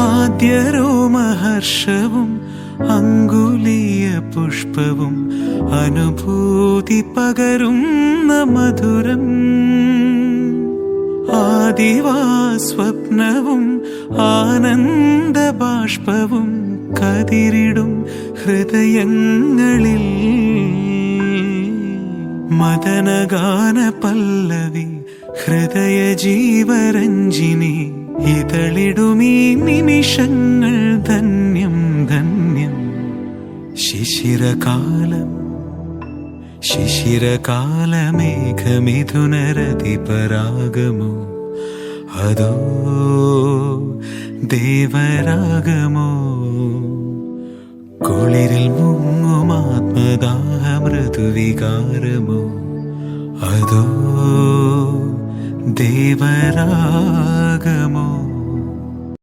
ആദ്യരോമഹർഷവും അങ്കുലീയ പുഷ്പവും അനുഭൂതി പകരുന്ന മധുരം. ആദിവാസ്വപ്നവും ആനന്ദ ബാഷ്പവും കതിരിടും ഹൃദയങ്ങളിൽ. മദനഗാന പല്ലവി ഹൃദയ ജീവരഞ്ജിനി നിമിഷങ്ങൾ ധന്യം ധന്യം ശിശിരകാലം ശിശിരകാലമേഘമിഥുനരതിപരാഗമോ? അതോ ദേവരാഗമോ? കുളിരിൽ മുങ്ങും ആത്മദാഹ മൃദുവികാരമോ അതോ ദേവരാഗമോ?